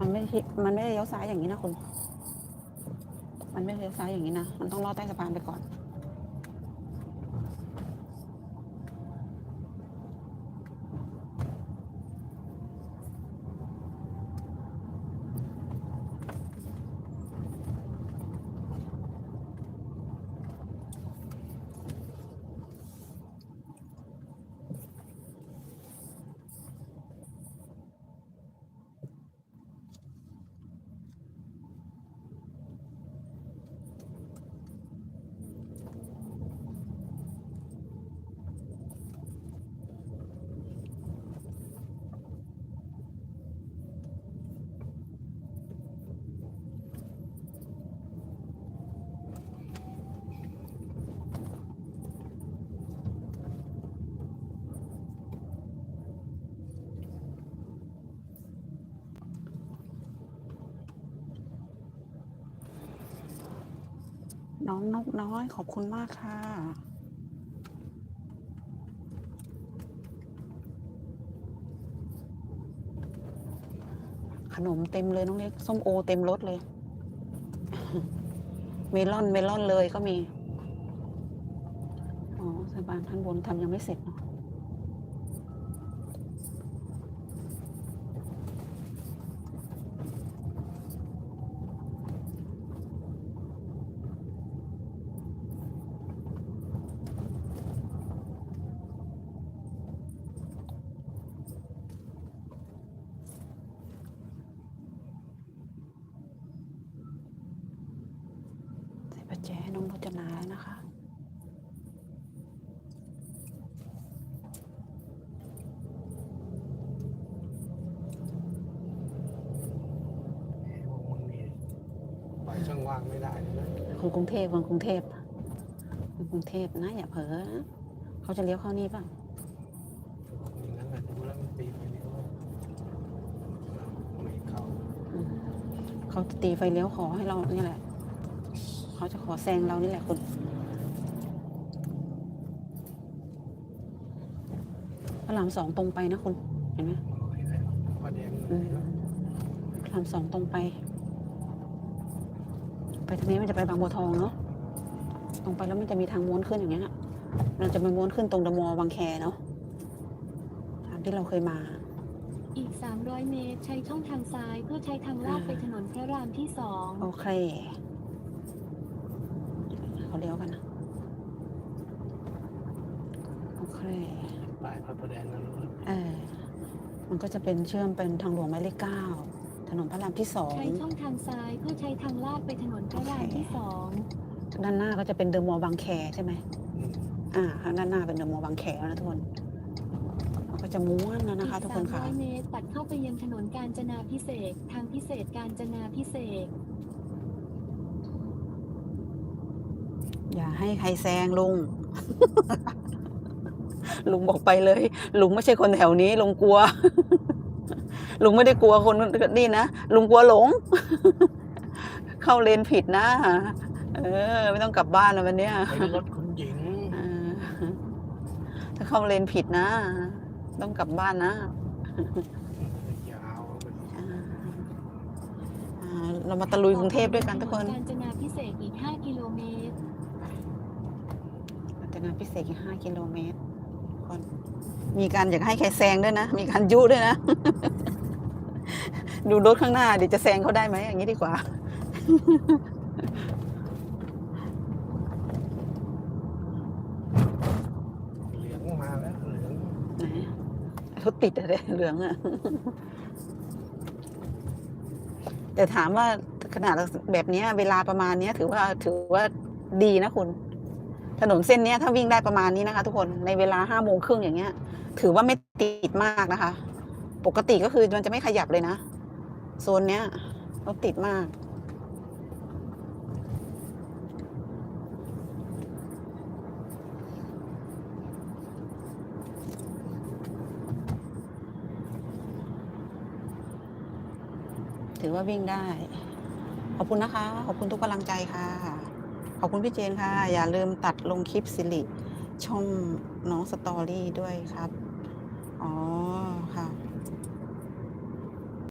มันไม่ใช่มันไม่ได้เลี้ยวซ้ายอย่างนี้นะคุณ มันไม่เลี้ยวซ้ายอย่างนี้นะ มันต้องลอดใต้สะพานไปก่อน น้องนกน้อยขอบคุณมากค่ะ ขนมเต็มเลยน้องเล็กส้มโอเต็มรถเลย เมลอนเมลอนเลยก็มี อ๋อสบานข้างบนทำยังไม่เสร็จเนาะ ใส่ปั จแจให้น้องพจนาแล้วนะคะ พวกมึงนี่ปล่อยช่องว่างไม่ได้เลยนะคนกรุงเทพคนกรุงเทพคนกรุงเทพนะอย่าเผลอนะเขาจะเลี้ยวเข้านี่ป่ะอย่างนั้นแหละดูแล้วมันตีไปเลี้ยวไม่เข้า อืมเขาจะตีไฟเลี้ยวขอให้เรานี่แหละ เขาจะขอแซงเรานี่แหละคุณพระรามสองตรงไปนะคุณ เห็นไหมมองให้แล้วประเด็นอืมพระรามสองตรงไป ไปทางนี้มันจะไปบางบัวทองเนาะ ตรงไปแล้วมันจะมีทางม้วนขึ้นอย่างเงี้ยน่ะเราจะไปม้วนขึ้นตรงเดอะมอลล์บางแคเนาะตามที่เราเคยมาอีก 300 เมตร ใช้ช่องทางซ้ายเพื่อใช้ทางลาดไปถนนพระรามที่สอง โอเค เขาเลี้ยวกันนะโอเคปลายพระประแดงนั่นรู้เออมันก็จะเป็นเชื่อมเป็นทางหลวงหมายเลขเก้าถนนพระรามที่สอง ใช้ช่องทางซ้ายเพื่อใช้ทางลาดไปถนนพระรามที่สองด้านหน้าก็จะเป็นเดอะมอลล์บางแคใช่ไหมอืมอ่าข้างด้านหน้าเป็นเดอะมอลล์บางแคแล้วนะทุกคนมันก็จะม้วนแล้วนะคะอีทุกกคนค่ะ300เมตรตัดเข้าไปยังถนนกาญจนาพิเศษกทางพิเศษกาญจนาพิเศษก อย่าให้ใครแซงลุง ลุงบอกไปเลย ลุงไม่ใช่คนแถวนี้ ลุงกลัว ลุงไม่ได้กลัวคนนี่นะ ลุงกลัวหลง เข้าเลนผิดนะ เออ ไม่ต้องกลับบ้านแล้ววันเนี้ยเป็นรถคุณหญิงเออถ้าเข้าเลนผิดนะ ต้องกลับบ้านนะยาวไปอ่าอ่าเรามาตะลุยกรุงเทพด้วยกันทุกคน กาญจนาพิเศษกอีก 5 กิโลเมตร นาพิเศษอีกห้ากิโลเมตรคนมีการอยากให้ใครแซงด้วยนะ มีการยุด้วยนะ ดูรถข้างหน้าเดี๋ยวจะแซงเขาได้ไหมอย่างนี้ดีกว่า เหลืองมาแล้วเหลืองไหนรถติดอะไรเหลืองอะแต่ถามว่าขนาดแบบนี้เวลาประมาณนี้ถือว่าถือว่าดีนะคุณ ถนนเส้นเนี้ยถ้าวิ่งได้ประมาณนี้นะคะ ทุกคนในเวลาห้าโมงครึ่งอย่างเงี้ย ถือว่าไม่ติดมากนะคะ ปกติก็คือมันจะไม่ขยับเลยนะโซนเนี้ยรถติดมาก ถือว่าวิ่งได้ ขอบคุณนะคะ ขอบคุณทุกกำลังใจค่ะ ขอบคุณพี่เจนค่ะ อย่าลืมตัดลงคลิปสิริช่องน้องสตอรี่ด้วยครับ อ๋อ